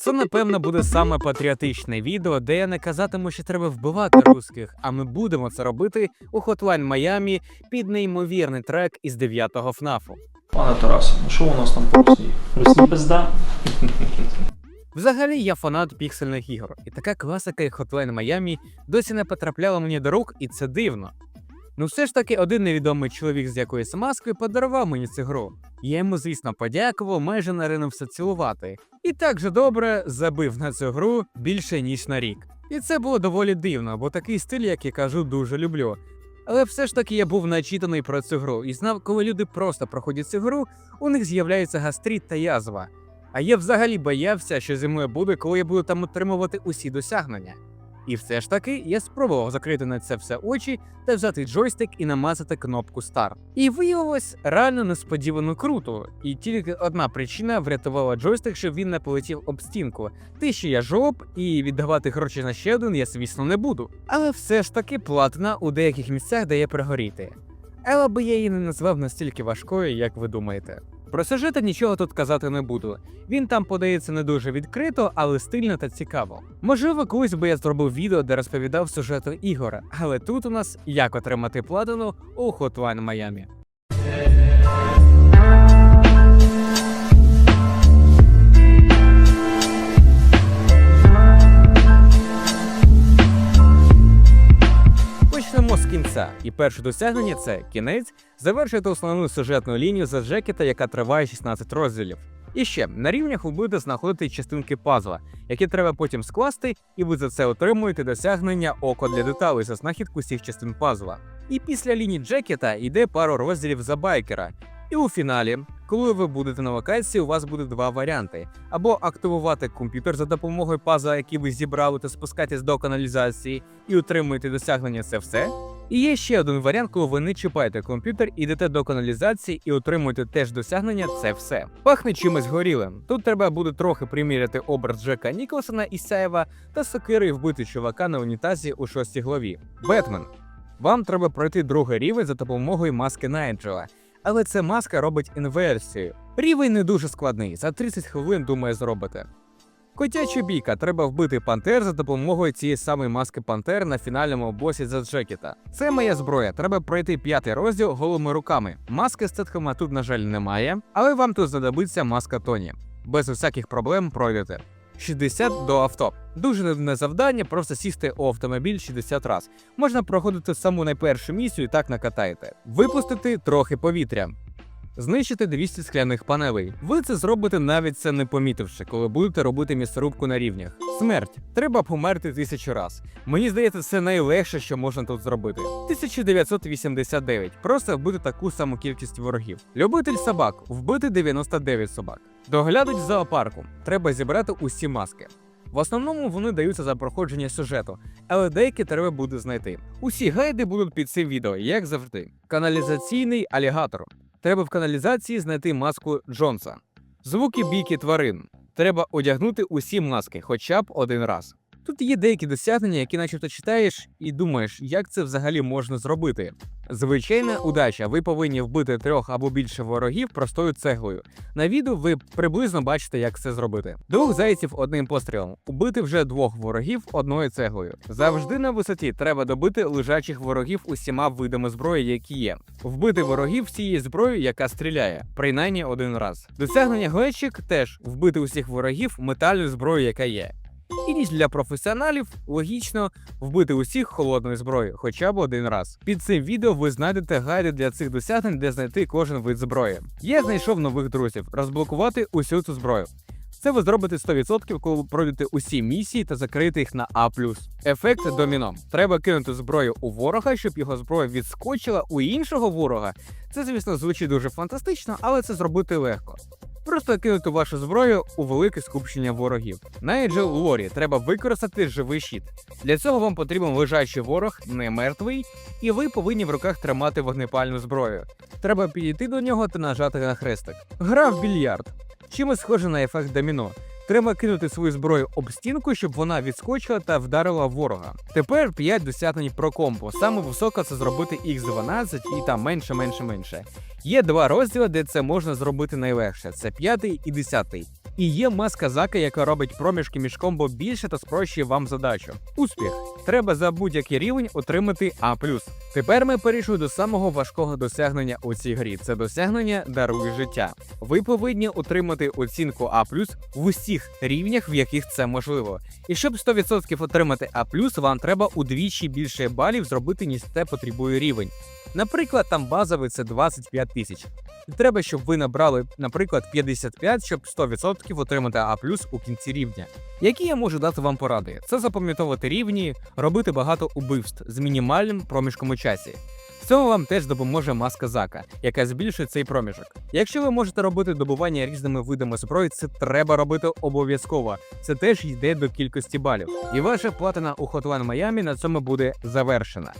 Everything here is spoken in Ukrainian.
Це, напевно, буде саме патріотичне відео, де я не казатиму, що треба вбивати русських, а ми будемо це робити у Hotline Miami під неймовірний трек із 9-го ФНАФу. Пане Тарасе, ну що у нас там по Росії? Росії пизда? Взагалі, я фанат піксельних ігор, і така класика, як Hotline Miami, досі не потрапляла мені до рук, і це дивно. Ну все ж таки, один невідомий чоловік з якоюсь маскою подарував мені цю гру. Я йому, звісно, подякував, майже наринувся цілувати. І так же добре забив на цю гру більше ніж на рік. І це було доволі дивно, бо такий стиль, як я кажу, дуже люблю. Але все ж таки я був начитаний про цю гру і знав, коли люди просто проходять цю гру, у них з'являється гастрит та язва. А я взагалі боявся, що зі мною буде, коли я буду там отримувати усі досягнення. І все ж таки я спробував закрити на це все очі та взяти джойстик і намазати кнопку Start. І виявилось реально несподівано круто. І тільки одна причина врятувала джойстик, щоб він не полетів об стінку. Ти що я жоп, і віддавати гроші на ще один я, звісно, не буду. Але все ж таки платна у деяких місцях дає пригоріти. Але би я її не назвав настільки важкою, як ви думаєте. Про сюжети нічого тут казати не буду. Він там подається не дуже відкрито, але стильно та цікаво. Можливо, колись би я зробив відео, де розповідав сюжету ігора, але тут у нас як отримати платину у Hotline Miami. Кінця, і перше досягнення це кінець завершити основну сюжетну лінію за Джекета, яка триває 16 розділів. І ще на рівнях ви будете знаходити частинки пазла, які треба потім скласти, і ви за це отримуєте досягнення око для деталей за знахідку всіх частин пазла. І після лінії Джекета йде пару розділів за байкера. І у фіналі, коли ви будете на локації, у вас буде два варіанти: або активувати комп'ютер за допомогою пазла, який ви зібрали, та спускатись до каналізації і отримуєте досягнення це все. І є ще один варіант, коли ви не чіпаєте комп'ютер, ідете до каналізації і отримуєте теж досягнення це все. Пахне чимось горілим. Тут треба буде трохи приміряти образ Джека Ніколсона із Сяєва та сокири вбити чувака на унітазі у шостій главі. Бетмен. Вам треба пройти другий рівень за допомогою маски Найджела. Але ця маска робить інверсію. Рівень не дуже складний, за 30 хвилин думаю зробите. Котяча бійка треба вбити пантер за допомогою цієї самої маски пантер на фінальному босі за Джекета. Це моя зброя. Треба пройти п'ятий розділ голими руками. Маски Стетхема тут, на жаль, немає, але вам тут знадобиться маска Тоні. Без усяких проблем пройдете. 60 до авто. Дуже нудне завдання, просто сісти у автомобіль 60 раз. Можна проходити саму найпершу місію і так накатаєте. Випустити трохи повітря. Знищити 200 скляних панелей. Ви це зробите навіть це не помітивши, коли будете робити місцерубку на рівнях. Смерть. Треба померти тисячу раз. Мені здається, це найлегше, що можна тут зробити. 1989. Просто вбити таку саму кількість ворогів. Любитель собак. Вбити 99 собак. Доглядать в зоопарку. Треба зібрати усі маски. В основному вони даються за проходження сюжету, але деякі треба буде знайти. Усі гайди будуть під цим відео, як завжди. Каналізаційний алігатор. Треба в каналізації знайти маску Джонса. Звуки бійки тварин. Треба одягнути усі маски хоча б один раз. Тут є деякі досягнення, які начебто читаєш і думаєш, як це взагалі можна зробити. Звичайна удача, ви повинні вбити трьох або більше ворогів простою цеглою. На відео ви приблизно бачите, як це зробити. Двох зайців одним пострілом. Убити вже двох ворогів одною цеглою. Завжди на висоті треба добити лежачих ворогів усіма видами зброї, які є. Вбити ворогів всією зброєю, яка стріляє, принаймні один раз. Досягнення глечик теж вбити усіх ворогів метальною зброєю, яка є. І ніж для професіоналів логічно вбити усіх холодною зброєю хоча б один раз. Під цим відео ви знайдете гайди для цих досягнень, де знайти кожен вид зброї. Я знайшов нових друзів, розблокувати усю цю зброю. Це ви зробите 100%, коли пройдете усі місії та закриєте їх на А. Ефект доміно. Треба кинути зброю у ворога, щоб його зброя відскочила у іншого ворога. Це, звісно, звучить дуже фантастично, але це зробити легко. Просто кинути вашу зброю у велике скупчення ворогів. Найджел Лорі треба використати живий щит. Для цього вам потрібен лежачий ворог, не мертвий, і ви повинні в руках тримати вогнепальну зброю. Треба підійти до нього та нажати на хрестик. Гра в більярд. Чимось схоже на ефект доміно. Треба кинути свою зброю об стінку, щоб вона відскочила та вдарила ворога. Тепер 5 досягнень про компо. Саме високо це зробити X12 і там менше, менше, менше. Є два розділи, де це можна зробити найлегше: це п'ятий і десятий. І є маска Зака, яка робить проміжки між комбо більше та спрощує вам задачу. Успіх! Треба за будь-який рівень отримати А. Тепер ми перейшли до самого важкого досягнення у цій грі. Це досягнення дарує життя. Ви повинні отримати оцінку А в усіх рівнях, в яких це можливо. І щоб 100% отримати А, вам треба удвічі більше балів зробити, ніж це потребує рівень. Наприклад, там базовий це 25 тисяч. Треба, щоб ви набрали, наприклад, 55, щоб 100% отримати А у кінці рівня. Які я можу дати вам поради? Це запам'ятовувати рівні, робити багато убивств з мінімальним проміжком у часі. В цьому вам теж допоможе маска Зака, яка збільшує цей проміжок. Якщо ви можете робити добування різними видами зброї, це треба робити обов'язково. Це теж йде до кількості балів. І ваша платина у Hotline Miami на цьому буде завершена.